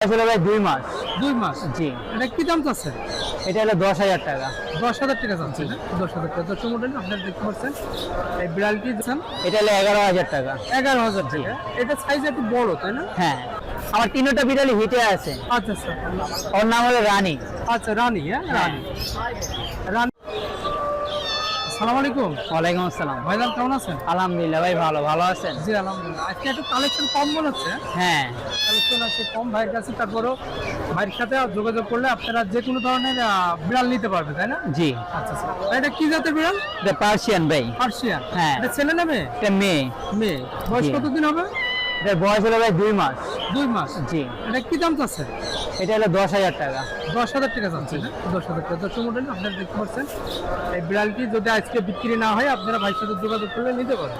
আসলে ভাই দুই মাস। দুই মাস? জি। এটা কি দাম চাচ্ছে? এটা হলো দশ হাজার টাকা। দশ হাজার টাকা চাচ্ছে না? দশ হাজার টাকা। দশ মডেল আপনারা দেখতে পাচ্ছেন। এই বিড়ালটি দিচ্ছেন। এটা হলো এগারো হাজার টাকা। এগারো হাজার টাকা। এটা সাইজ একটু বড় তাই না? হ্যাঁ। আমার তিনটা বিড়ালি হিটে আছে। আচ্ছা আচ্ছা। ওর নাম হলো রানী। আচ্ছা রানী হ্যাঁ। রানী। রানী আসসালামু আলাইকুম। ওয়ালাইকুম আসসালাম। ভাইজান কেমন আছেন? আলহামদুলিল্লাহ ভাই ভালো ভালো আছেন? জি আলহামদুলিল্লাহ। আজকে একটু কালেকশন কম মনে হচ্ছে। হ্যাঁ। কালেকশন আছে কম ভাইয়ের কাছে তারপরও ভাইয়ের সাথে যোগাযোগ করলে আপনারা যে কোনো ধরনের বিড়াল নিতে পারবে তাই না? জি। আচ্ছা আচ্ছা। এটা কি জাতের বিড়াল? এটা পার্সিয়ান ভাই। পার্সিয়ান। হ্যাঁ। এটা ছেলে না মেয়ে? এটা মেয়ে। মেয়ে। বয়স কতদিন হবে? এটার বয়স হলো ভাই দুই মাস। দুই মাস? জি। এটা কি দাম চাচ্ছে? এটা হলো দশ হাজার টাকা। দশ হাজার টাকা চাচ্ছে না? দশ হাজার টাকা। দশ মডেল আপনারা দেখতে পাচ্ছেন এই বিড়ালটি যদি আজকে বিক্রি না হয় আপনারা ভাইয়ের সাথে যোগাযোগ করলে নিতে পারবেন।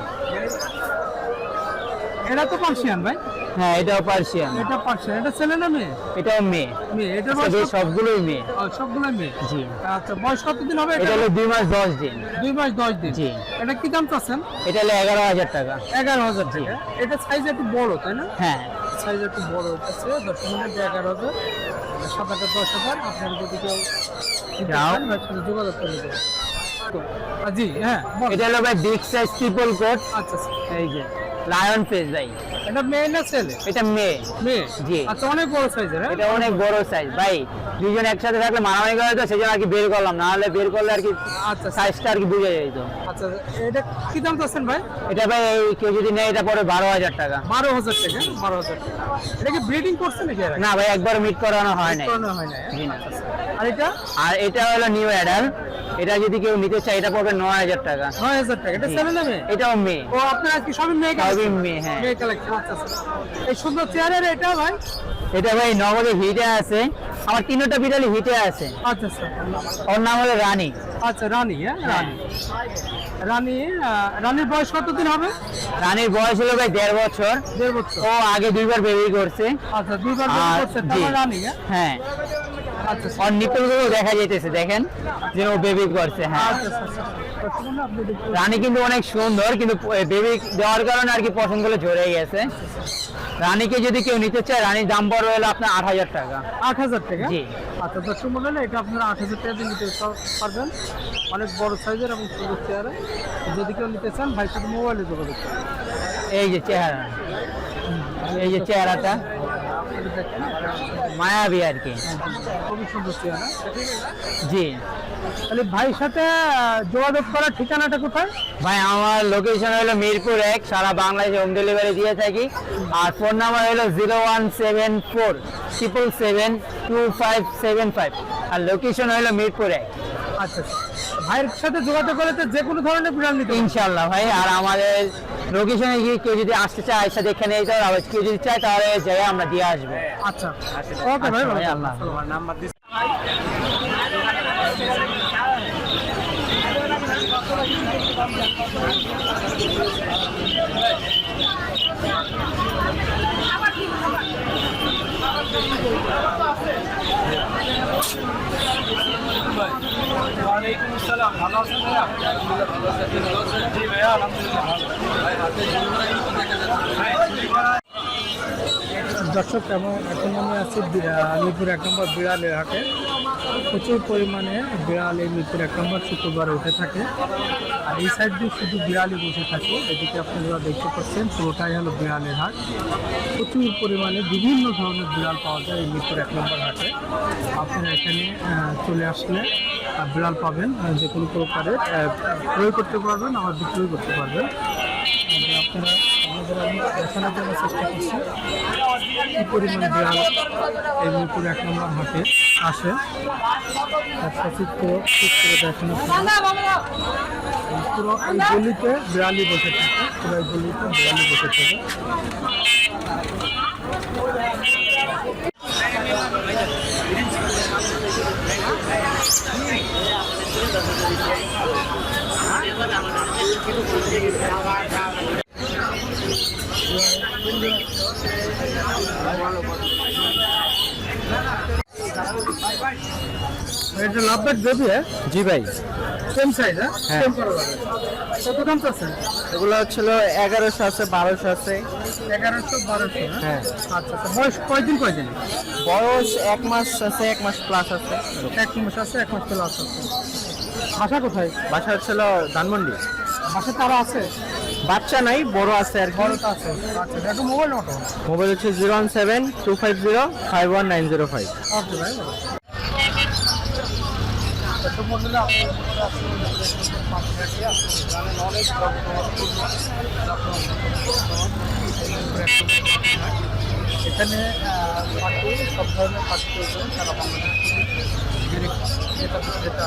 এটা তো পার্সিয়ান ভাই। হ্যাঁ এটাও পার্সিয়ান এটা পার্সিয়ান এটা ছেলে না মেয়ে? এটাও মেয়ে। মেয়ে এটা আচ্ছা, বয়স সবগুলোই মেয়ে। ও, সবগুলো মেয়ে? জি। আচ্ছা বয়স কতদিন হবে এটা হলো দুই মাস দশ দিন। দুই মাস দশ দিন। জি। এটা কি দাম চাচ্ছেন? এটা হলো এগারো হাজার টাকা। এগারো হাজার টাকা। এটা সাইজ একটু বড় তাই না? হ্যাঁ। সাইজ একটু বড় হচ্ছে। দশ মিনিট এগারো হাজার সাত হাজার দশ হাজার। আপনার যদি কেউ যোগাযোগ করে। আহ, জি হ্যাঁ এটা হলো ভাই বিগ সাইজ ট্রিপল কোট আচ্ছা। এই যে। লায়ন ফেস ভাই। এটা মেয়ে না ছেলে? এটা মেয়ে। মেয়ে? জি। আচ্ছা অনেক বড় সাইজের হ্যাঁ? এটা অনেক বড় সাইজ ভাই দুজন একসাথে থাকলে মারামারি করে তো সেই জন্য আর কি বের করলাম। না হলে বের করলে আর কি আচ্ছা সাইজটা আর কি বুঝে যেত আচ্ছা এটা কি দাম চাচ্ছেন ভাই? এটা ভাই কেউ যদি নেয় এটা পরে বারো হাজার টাকা। বারো হাজার টাকা বারো হাজার টাকা। এটা কি ব্রিডিং করছে নাকি না ভাই একবার মিট করানো হয় নাই। করানো হয় না হ্যাঁ? জি না। আর এটা? আর এটা হলো নিউ অ্যাডাল এটা যদি কেউ নিতে চায় এটা পড়বে নয় হাজার টাকা। নয় হাজার টাকা। এটা ছেলে না মেয়ে? এটাও মেয়ে। ও আপনার আজকে সবই মেয়ে সবই মেয়ে, হ্যাঁ। মেয়ে কালেকশন আচ্ছা আচ্ছা। এই সুন্দর চেয়ারের এটা ভাই? এটা ভাই নগদে হিটে আছে। আমার তিনটা বিড়ালি হিটে আছে। আচ্ছা আচ্ছা। ওর নাম হলো রানী। আচ্ছা রানী হ্যাঁ রানী। রানী রানীর বয়স কতদিন হবে? রানীর বয়স হলো ভাই দেড় বছর। দেড় বছর। ও আগে দুইবার বেবি করছে। আচ্ছা দুইবার আর করছে। রানী হ্যাঁ। আচ্ছা আচ্ছা। দেখা যাইতেছে দেখেন যে ও বেবি করছে হ্যাঁ। আচ্ছা রানী কিন্তু অনেক সুন্দর কিন্তু বেবি দেওয়ার কারণে আর কি পছন্দগুলো ঝরে গেছে। রানীকে যদি কেউ নিতে চায় রানীর দাম পড়বে হলো আপনার আট হাজার টাকা। আট হাজার টাকা? জি। আচ্ছা দশ মডেল এটা আপনারা আট হাজার টাকা দিয়ে নিতে পারবেন। অনেক বড় সাইজের এবং সুন্দর চেয়ারে। যদি কেউ নিতে চান ভাই সাথে মোবাইলে যোগাযোগ করবেন এই যে চেহারা। এই যে চেহারাটা। মায়াবী আর কি। খুবই সুন্দর চেয়ারা জি। তাহলে ভাইয়ের সাথে যোগাযোগ করার ঠিকানাটা কোথায়? ভাই আমার লোকেশন হলো মিরপুর এক সারা বাংলাদেশে হোম ডেলিভারি দিয়ে থাকি। আর ফোন নাম্বার হলো zero one seven four triple seven two five seven five আর লোকেশন হলো মিরপুর এক। আচ্ছা আচ্ছা। ভাইয়ের সাথে যোগাযোগ করে তো যে কোনো ধরনের বিড়াল নিতে ইনশাল্লাহ ভাই আর আমাদের লোকেশনে গিয়ে কেউ যদি আসতে চায় এসে এখানে নিয়ে হবে আবার কেউ যদি চায় তাহলে যাই আমরা দিয়ে আসব। আচ্ছা। ওকে ভাই ভাই, আল্লাহ। Number this. ওয়ালাইকুম আসসালাম। ভালো আছেন ভাইয়া? জি ভাইয়া আলহামদুলিল্লাহ ভালো দর্শক, এবং এখন আমি আছি মিরপুর এক নম্বর বিড়ালের হাটে। প্রচুর পরিমাণে বিড়াল এই মিরপুর এক নম্বর শুক্রবার উঠে থাকে। আর এই সাইড দিয়ে শুধু বিড়ালই বসে থাকে, এদিকে আপনারা দেখতে পাচ্ছেন, পুরোটাই হলো বিড়ালের হাট। প্রচুর পরিমাণে বিভিন্ন ধরনের বিড়াল পাওয়া যায় এই মিরপুর এক নম্বর হাটে। আপনারা এখানে চলে আসলে বিড়াল পাবেন যে কোনো প্রকারের ক্রয় করতে পারবেন, আবার বিক্রয় করতে পারবেন। আপনারা আমাদের আমি দেখানোর জন্য চেষ্টা করছি। কি পরিমাণ বিড়াল এই মিরপুর এক নম্বর হাটে আসে। তার সচিত্র চিত্র দেখানো পুরো এই গলিতে বিড়ালি বসে থাকে। পুরো গলিতে বিড়ালি বসে থাকে। এটা লাভবাদ দেবে জি ভাই। সেম সাইজ হ্যাঁ? হ্যাঁ। সেম কত দাম চাচ্ছেন? এগুলো এগারোশো আছে বারোশো আছে। হ্যাঁ? হ্যাঁ। আচ্ছা আচ্ছা। বয়স কয়দিন কয়দিন? বয়স এক মাস আছে এক মাস প্লাস আছে। এক মাস আছে এক মাস প্লাস আছে। বাসা কোথায়? বাসা হচ্ছিল ধানমন্ডি। বাসা তারা আছে? বাচ্চা নাই বড় আছে আর কি। মোবাইল হচ্ছে zero one seven two five zero five one nine zero five. এখানে সব ধরনের পাখি বাংলাদেশ